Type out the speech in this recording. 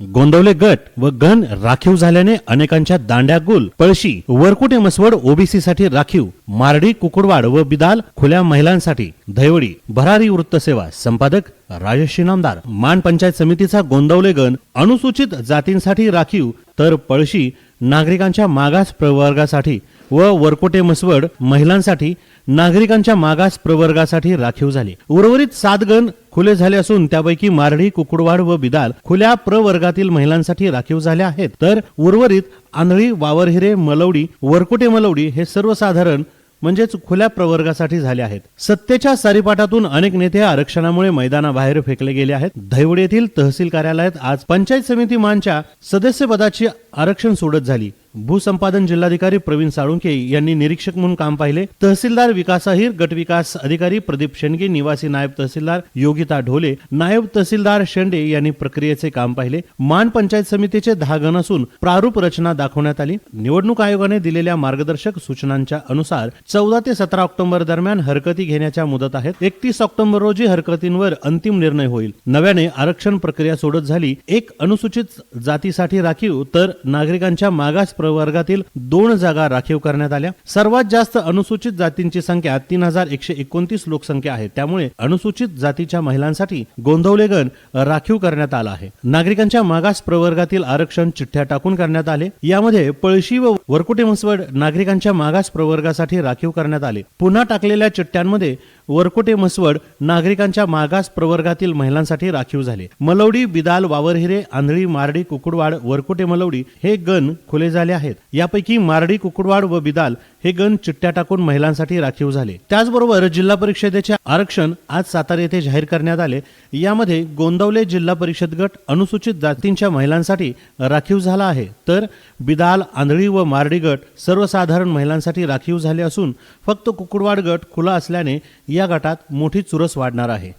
गोंदवले गट व गण राखीव झाल्याने अनेकांच्या दांड्या गुल पळशी वरकुटे मसवड ओबीसी साठी राखीव मारडी कुकुडवाड व बिदाल खुल्या महिलांसाठी धैवडी भरारी वृत्तसेवा संपादक राजश्री नामदार मान पंचायत समितीचा गोंदवले गण अनुसूचित जातींसाठी राखीव तर पळशी नागरिकांच्या मागास प्रवर्गासाठी व वरकोटे मसवड महिलांसाठी नागरिकांच्या मागास प्रवर्गासाठी राखीव झाले. उर्वरित सात गण खुले झाले असून त्यापैकी मारडी कुकुडवाड व बिदाल खुल्या प्रवर्गातील महिलांसाठी राखीव झाले आहेत. तर उर्वरित आंधळी वावरहिरे मलवडी वरकुटे मलवडी हे सर्वसाधारण म्हणजेच खुल्या प्रवर्गासाठी झाले आहेत. सत्तेच्या सारीपाटातून अनेक नेते आरक्षणामुळे मैदानाबाहेर फेकले गेले आहेत. धैवड येथील तहसील कार्यालयात आज पंचायत समिती मानच्या सदस्यपदाची आरक्षण सोडत झाली. भूसंपादन जिल्हाधिकारी प्रवीण साळुंके यांनी निरीक्षक म्हणून काम पाहिले. तहसीलदार विकास अहिर गटविकास अधिकारी प्रदीप शेंडगे निवासी नायब तहसीलदार योगिता ढोले नायब तहसीलदार शेंडे यांनी प्रक्रियेचे काम पाहिले. मान पंचायत समितीचे दहा गण असून प्रारूप रचना दाखवण्यात आली. निवडणूक आयोगाने दिलेल्या मार्गदर्शक सूचनांच्या अनुसार चौदा ते सतरा ऑक्टोबर दरम्यान हरकती घेण्याच्या मुदत आहेत. एकतीस ऑक्टोबर रोजी हरकतींवर अंतिम निर्णय होईल. नव्याने आरक्षण प्रक्रिया सोडत झाली. एक अनुसूचित जातीसाठी राखीव तर नागरिकांच्या मागास प्रवर्गातील दोन जागा राखीव करण्यात आल्या. सर्वात जास्त अनुसूचित जातींची संख्या तीन हजार एकशे एकोणतीस लोकसंख्या आहे. त्यामुळे अनुसूचित जातीच्या महिलांसाठी गोंधवलेगण राखीव करण्यात आला आहे. नागरिकांच्या मागास प्रवर्गातील आरक्षण चिठ्ठ्या टाकून करण्यात आले. यामध्ये पळशी व वरकुटे म्हसवड नागरिकांच्या मागास प्रवर्गासाठी राखीव करण्यात आले. पुन्हा टाकलेल्या चिठ्ठ्यांमध्ये वरकुटे मसवड नागरिकांच्या मागास प्रवर्गातील महिलांसाठी राखीव झाले. मलवडी बिदाल वावरहिरे आंधळी मारडी कुकुडवाड वरकुटे मलवडी हे गण खुले झाले आहेत. यापैकी मारडी कुकुडवाड व बिदाल हे गण चिट्ट्या टाकून महिलांसाठी राखीव झाले. त्याचबरोबर जिल्हा परिषदेचे आरक्षण आज सातारा येथे जाहीर करण्यात आले. यामध्ये गोंदवले जिल्हा परिषद गट अनुसूचित जातींच्या महिलांसाठी राखीव झाला आहे. तर बिदाल आंधळी व मारडी गट सर्वसाधारण महिलांसाठी राखीव झाले असून फक्त कुकुडवाड गट खुला असल्याने या गटात मोठी चुरस वाढणार आहे.